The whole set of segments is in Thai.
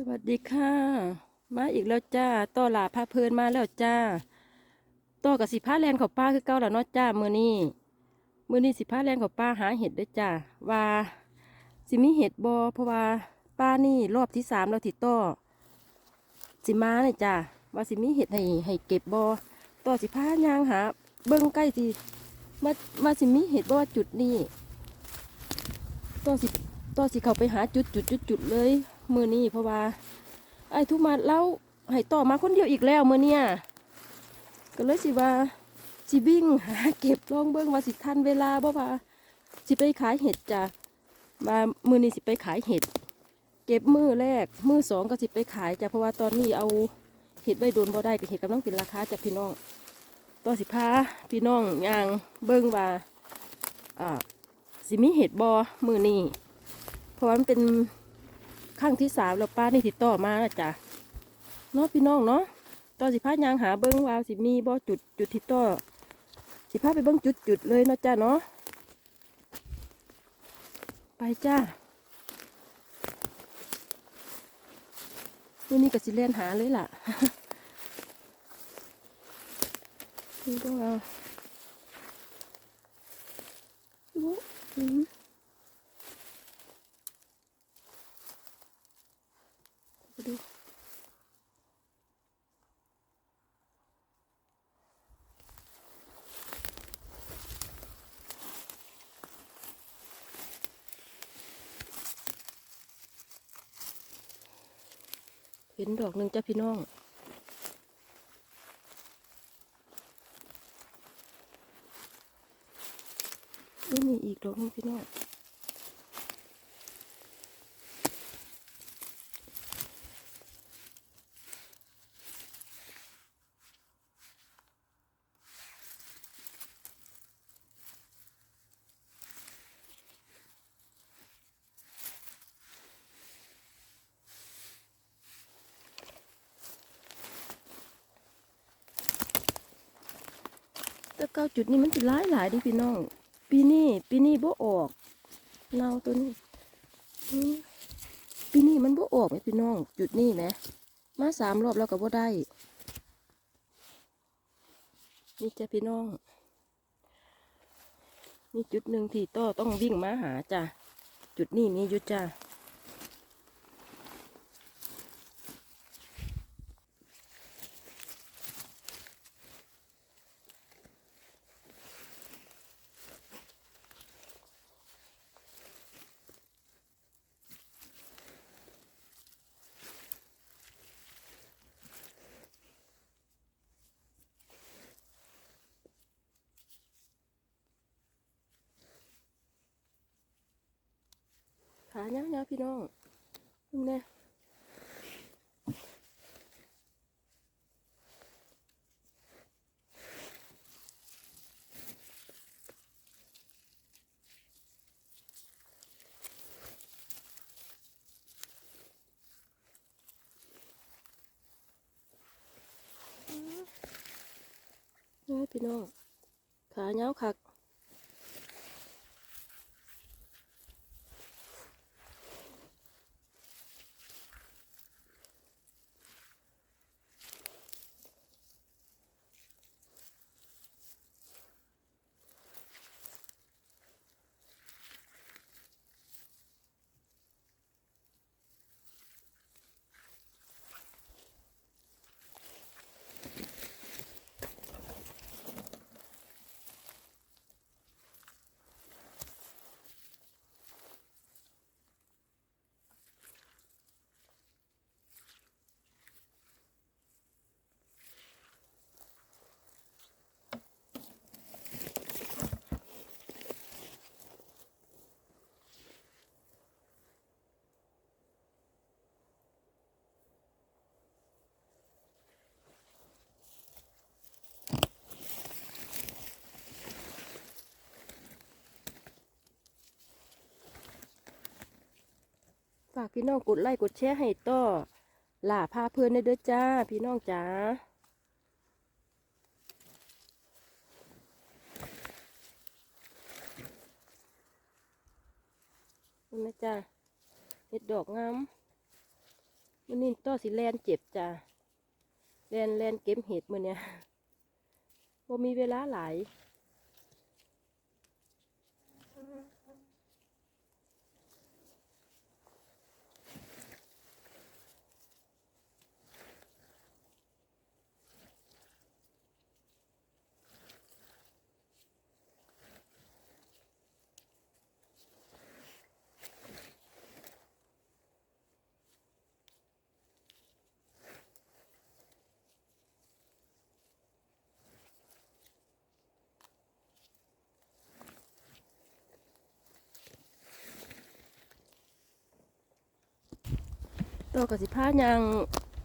สวัสดีค่ะ มาอีกแล้วจ้าต่อหลาพาเพลินมาแล้วจ้าต่อกับสิผ้าแลนของป้าคือเก่าแล้วเนาะจ้ามือนี้มือนี้สิผ้าแลนของป้าหาเห็ดเด้วยจ้าว่าสิมีเห็ดบอเพราะว่าป้านี่รอบที่สามแล้วที่ต่อสิมาเลยจ้าว่าสิมีเห็ดให้ให้เก็บบอต่อสิผ้ายางหา เบิ้งใกล้สิมามาสิมีเห็ดบอจุดนี้ต่อสิต่อสิเขาไปหาจุดจุดจุดจุดเลย มือนี้เพราะว่า ไอ้ทุกมาเล่าให้ต่อมาคนเดียวอีกแล้วมือเนี่ยก็เลยสิว่าสิวิ่งหาเก็บลองเบิ้งว่าสิทันเวลาเพราะว่าสิไปขายเห็ดจ้ะมามือนี้สิไปขายเห็ด เก็บมือแรกมือสองก็สิไปขายจ้ะเพราะว่าตอนนี้เอาเห็ดใบโดนบ่ได้กับเห็ดกำลังเป็นราคาจ้ะพี่น้องต่อสิพาพี่น้องย่างเบิ้งว่าอ่าสิมีเห็ดบอมือนี้เพราะว่ามันเป็น ครั้งที่สามแล้วป้านี่ติดต่อมาแล้วจ้ะเนาะพี่น้องเนาะตอนสิพายางหาเบิ้งว่าสิมีบ่จุดจุดติดต่อสิพาไปเบิ้งจุดจุดเลยเนาะจ้ะเนาะไปจ้าวันนี้ก็สิเล่นหาเลยล่ะนี่ก็เอาโอ้อืม ไป ดูเห็นดอกหนึ่งจ้ะพี่น้อง นี่มีอีกดอกหนึงพี่น้อง เก้าจุดนี้มันจะหลายหลายดิพี่น้อง ปีนี้ปีนี้บ่ออกเนาตัวนี้ปีนี้มันบ่ออกไหมพี่น้อง จุดนี้ไหมมาสามรอบแล้วก็บ่ได้ นี่จ้ะพี่น้อง นี่จุดหนึ่งที่ต่อต้องวิ่งมาหาจ้ะจุดนี้มีอยู่จ้ะ ขาเนี้ยเนี้ยพี่น้องนี่น่นี่พี่น้องขาเนี้ยคัก ฝากพี่น้องกดไลค์กดแชร์ให้ต่อหล่าพาเพื่อนในเด้อจ้า พี่น้องจ๋าเห็นไหมจ้าเห็ดดอกงามมื้อนี้ต่อสิแลนเจ็บจ้ะแลนแลนเก็บเห็ดมือเนี้ยบ่มีเวลาหลาย ตัวกับสิพายาง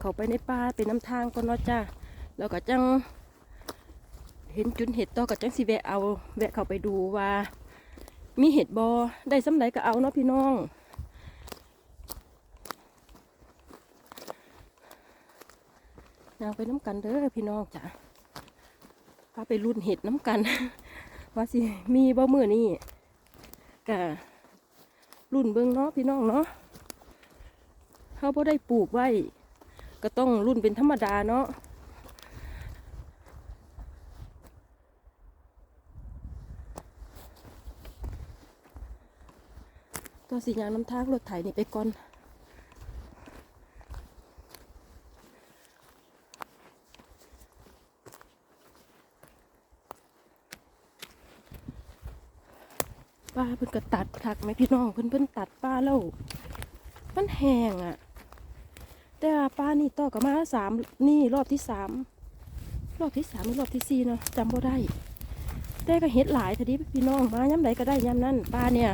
เข้าไปในป่าเป็นน้ำทางก็นาจ้าแล้วก็จัง เห็นจุนเห็ดต่อกับจังสิแวะเอาแวะเข้าไปดูว่า มีเห็ดบอได้สำไรก็เอาเนาะพี่น้องนางไปน้ำกันเด้อพี่น้องจ้ะพาไปรุ่นเห็ดน้ำกัน ว่าสิมีบ่มือนี่กะรุ่นเบิ่งเนาะพี่น้องเนาะ เขาบ่ได้ปลูกไว้ ก็ต้องรุ่นเป็นธรรมดาเนาะตัวสียางน้ำทางรถไถนี่ไปก่อนป้าเพิ่นก็ตัดผักไหมพี่น้องเพิ่นเพิ่นตัดป้าแล้วมันแห้งอะ แต่ป้านี่ต่อกับมาสามนี่รอบที่สามรอบที่สามหรือรอบที่สี่เนาะจำบ่ได้ แต่ก็เฮ็ดหลายทีนี้พี่น้องมาย้ำใดก็ได้ย้ำนั่นป้าเนี่ย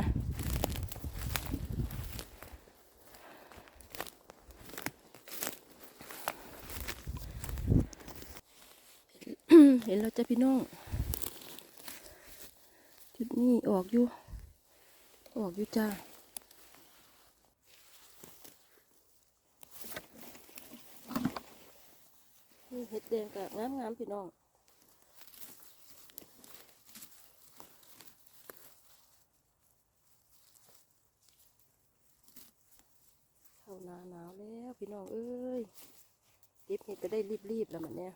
เห็นแล้วจะพี่น้อง จุดนี้ออกอยู่ ออกอยู่จ้า นี่เห็ดแดงกับงามงามๆพี่น้องเข้าหนาหนาวแล้วพี่น้องเอ้ยเก็บเห็ดก็ได้รีบๆแล้วมันเนี่ย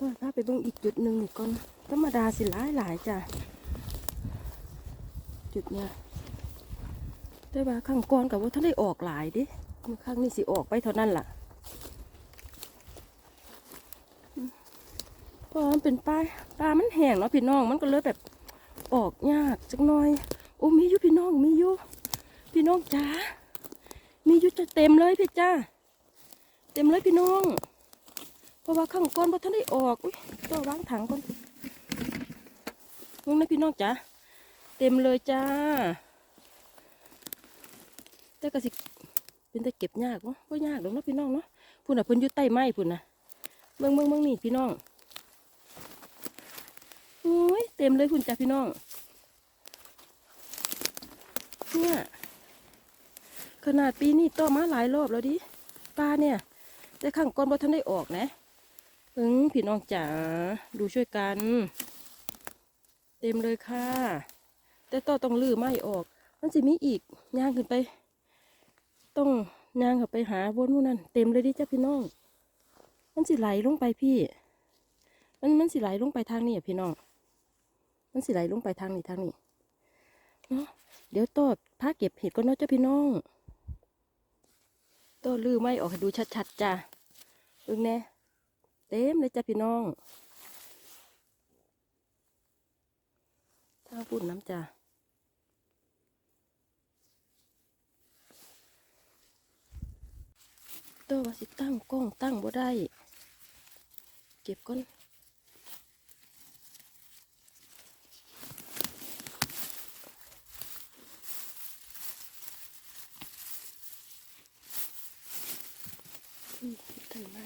ก็ถ้าไปเบิ่งอีกจุดหนึ่งนี่ก่อนธรรมดาสิหลายหลายๆจ้ะจุดเนี้ยแต่ว่าข้างก้อนกับว่าท่านได้ออกหลายดิข้างนี่สิออกไปเท่านั้นล่ะเพราะมันเป็นปลาปลามันแห้งเนาะพี่น้องมันก็เลยแบบออกยากจักหน่อยโอ้มีอยู่พี่น้องมีอยู่พี่น้องจ๋ามีอยู่จะเต็มเลยพี่จ้าเต็มเลยพี่น้อง ราะว่าข้างก้อนพอท่านได้ออกอุ้ยตัววางถังก่อนมึงนะพี่น้องจ๋าเต็มเลยจ้าแต่ก็สิเป็นแต่เก็บยากวะว่ายากหรอกนะพี่น้องเนาะพุ่นอะเพุ่นยู่ใต้ไม้พุ่นนะเมืองเมืองเมืองนี่พี่น้องโอ้ยเต็มเลยพุ่นจ้าพี่น้องเนี่ยขนาดปีนี้ต่อมาหลายรอบแล้วดิปลาเนี่ยแต่ข้างก้นบ่ทันได้ออกนะ เอิงพี่น้องจ๋าดูช่วยกัน เต็มเลยค่ะ แต่ต่อต้องลื้อไม้ออก มันจะมีอีกย่างขึ้นไป ต้องย่างเข้าไปหาวนนู่นนั่นเต็มเลยดิจ้าพี่น้อง มันสิไหลลงไปพี่ มันมันสิไหลลงไปทางนี้อะพี่น้อง มันสิไหลลงไปทางนี้ทางนี้เนาะเดี๋ยวต่อพาเก็บเห็ดก็เนาะจ้าพี่น้องต่อลื้อไม้ออกให้ดูชัดๆจ้าเอิงแน่ เต็มเลยจ้ะพี่น้อง ทางปุ่นน้ำจ้าตัวว่าสิตั้งกล้องตั้งบ่ได้ เก็บก้นอืมใส่ไม้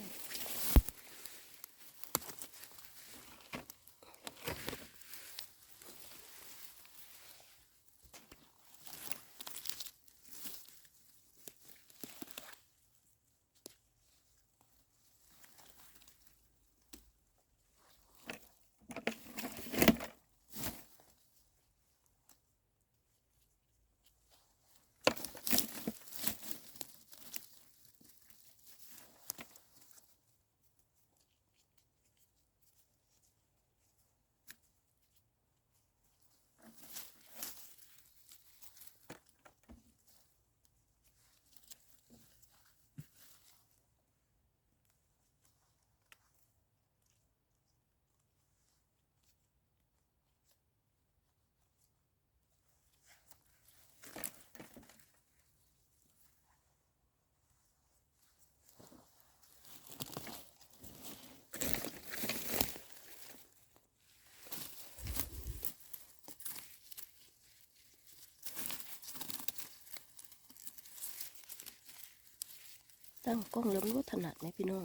ตั้งกล้องแล้วมันว่าถนัดไหมพี่น้อง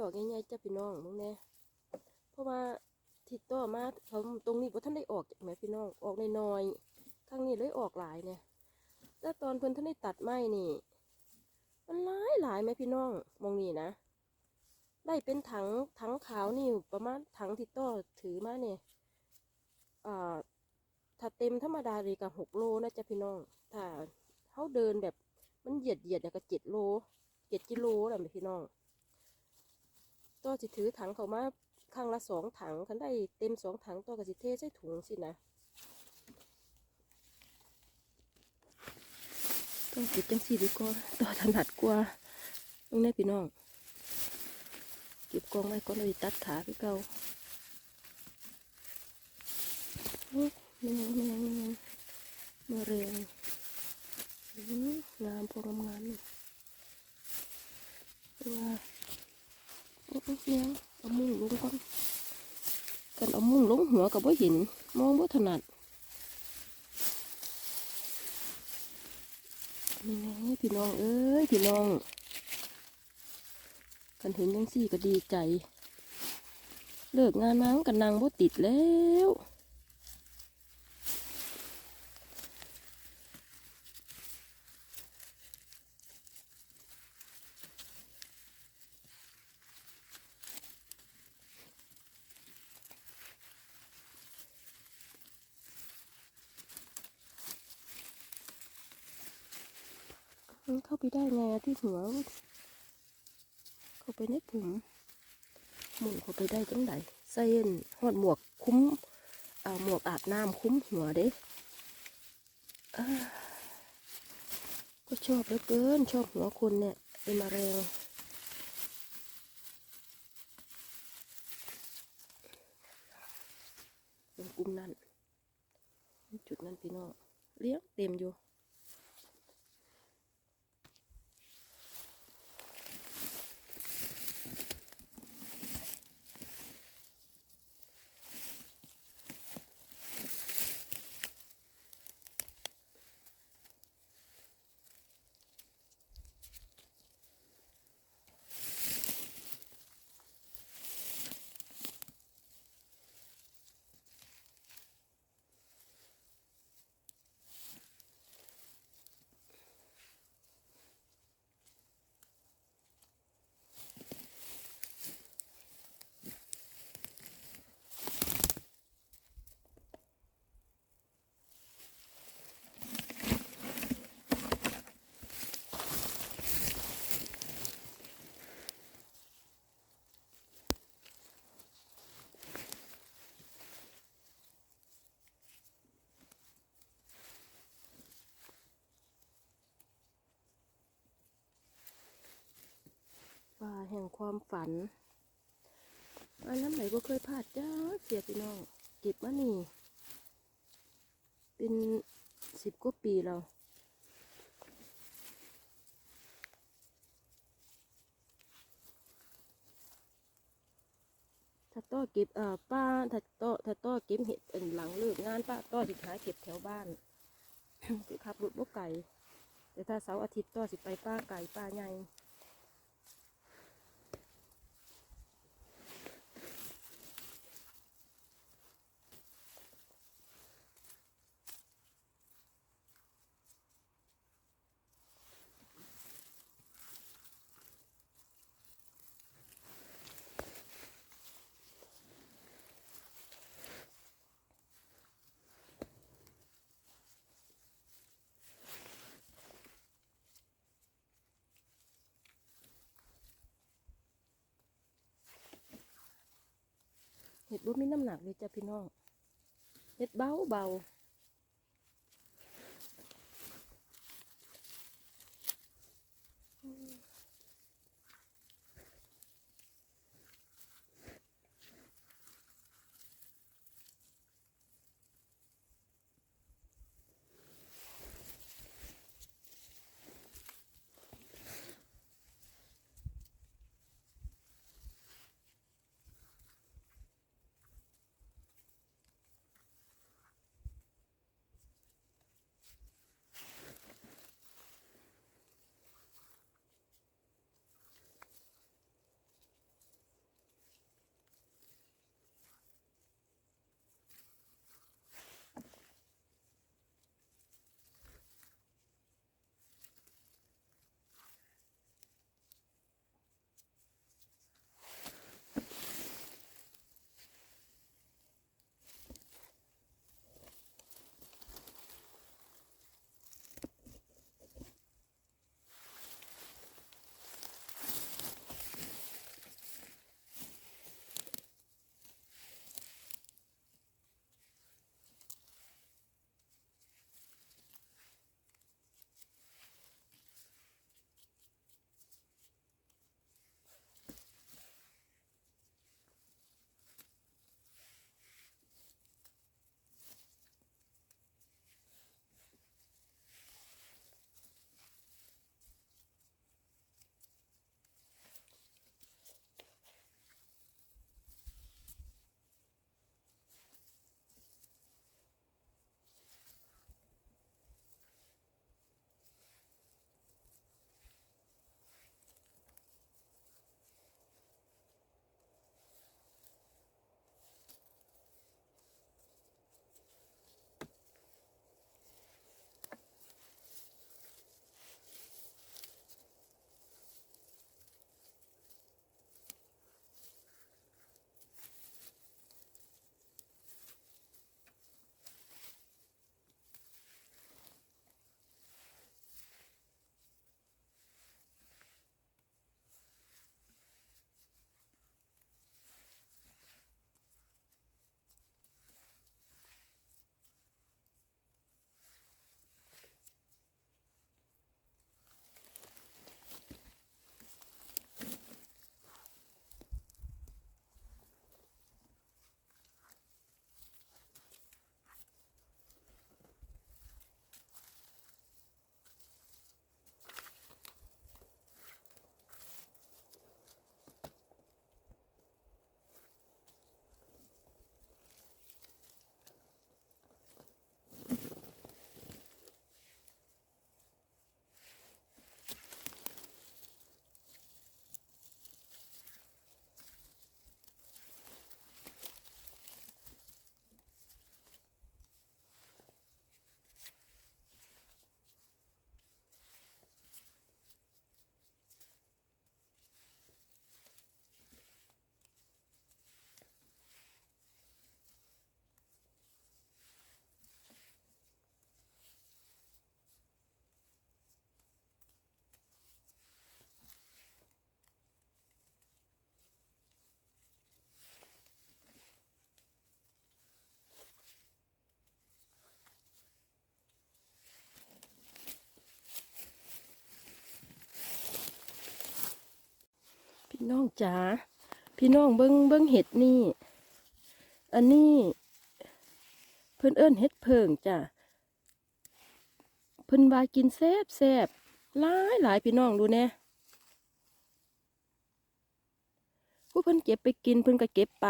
ดอกใหญ่ๆจ้ะพี่น้องมึงแน่เพราะว่าทิศต่อมาเขาตรงนี้พอท่านได้ออกจากไหมพี่น้องออกน้อยๆข้างนี้เลยออกหลายเนี่ยแต่ตอนเพิ่นท่านได้ตัดไม้นี่ มันหลายหลายไหมพี่น้องมองนี่นะ ได้เป็นถังถังขาวนี่ประมาณถังที่ต่อถือมาเนี่ยถ้าเต็มธรรมดาเลยกับหกโลนะจ๊ะพี่น้อง ถ้าเขาเดินแบบมันเหยียดเหยียดเนี่ยก็เจ็ดโลเจ็ดกิโลแหละพี่น้อง ต่อสิถือถังเขามาครั้งละสองถังคันได้เต็มสองถังต่อกับสิเทใส่ถุงสินะต้องเก็บจังสี่ดีกว่าต่อถนัดกว่าตรงนี้พี่น้อง เก็บกองไว้ก่อนเลยตัดขาพี่เก่าโอ้ไม่ยังไม่ยังไม่ยังมาเรียงอื้องามพองามงามนี่ว่า เลี้ยงเอามุ้งลงก่อนกันเอามุ้งลงหัวกับว่าเห็น มองว่าถนัดนี่ไงพี่น้องเอ้ยพี่น้อง กันเห็นยังสี่ก็ดีใจ เลิกงานมามันกันนางบ่ติดแล้ว มันเข้าไปได้ไงอะ ที่หัว เข้าไปในผมหมุนเข้าไปได้จังไดใส่เอ็นหอดหมวกคุ้มเอาหมวกอาบน้ำคุ้มหัวเด้ก็ชอบเหลือเกิน ชอบหัวคนเนี่ยเป็นมาแรงตรงกลุ่มนั้นจุดนั้นพี่น้องเลี้ยงเต็มอยู่ ป่าแห่งความฝัน อันน้ำไหลก็เคยพลาดจ้าเสียพี่น้องเก็บมานี่ เป็นสิบกว่าปีแล้วถ้าต้อเก็บเอ่อป้าถ้าต้อถ้าต้อเก็บเห็ดหลังเลิกงานป้าต้อสิหาเก็บแถวบ้านคือขับรถบ่ไก่แต่ถ้าเสาร์อาทิตย์ต้อสิไปป้าไก่ป้าใหญ่ บ่มีน้ำหนักเลยจ้ะพี่น้องเฮ็ดเบาเบา พี่น้องจ๋าพี่น้องเบิ้งเบิ้งเห็ดนี่ อันนี้เพิ่นเอิ้นเห็ดเพิงจ้ะเพิ่นว่ากินแซ่บแซ่บหลายหลายพี่น้องดูแน่ผู้เพิ่นเก็บไปกินเพิ่นก็เก็บไป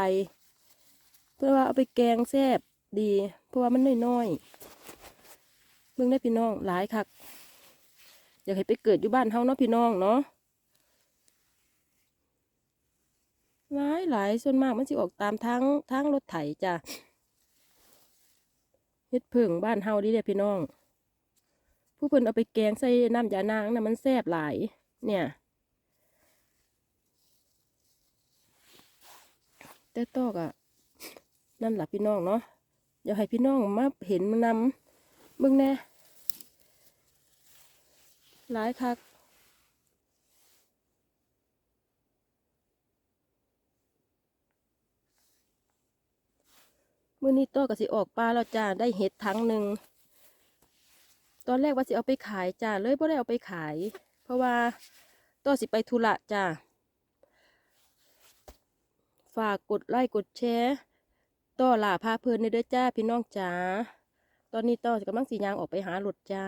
เพื่อว่าเอาไปแกงแซ่บดี เพราะว่ามันน้อยๆเบิ่งได้พี่น้องหลายคักอยากให้ไปเกิดอยู่บ้านเฮาเนาะพี่น้องเนาะ หลายหลายส่วนมากมันสิออกตามทางทางรถไถจ้ะเฮ็ดเพิ่งบ้านเฮาดีเด้พี่น้อง ผู้เพิ่นเอาไปแกงใส่น้ำยานางน่ะมันแซ่บหลาย เนี่ย แต่ตอกอะนั่นแหละพี่น้องเนาะอยากให้พี่น้องมาเห็นมันนำเบิ่งแน่หลายคัก มื่อนี้ต้อก็สิออกปลาแล้วจ้าได้เห็ดทั้งหนึ่งตอนแรกว่าสิเอาไปขายจ้าเลยบ่ได้เอาไปขาย เพราะว่าต้อสิไปธุระจ้าฝากกดไลค์กดแชร์ต้อหล่าพาเพลินในเด้อจ้าพี่น้องจ้าตอนนี้ต้อกำลังสียางออกไปหารถจ้า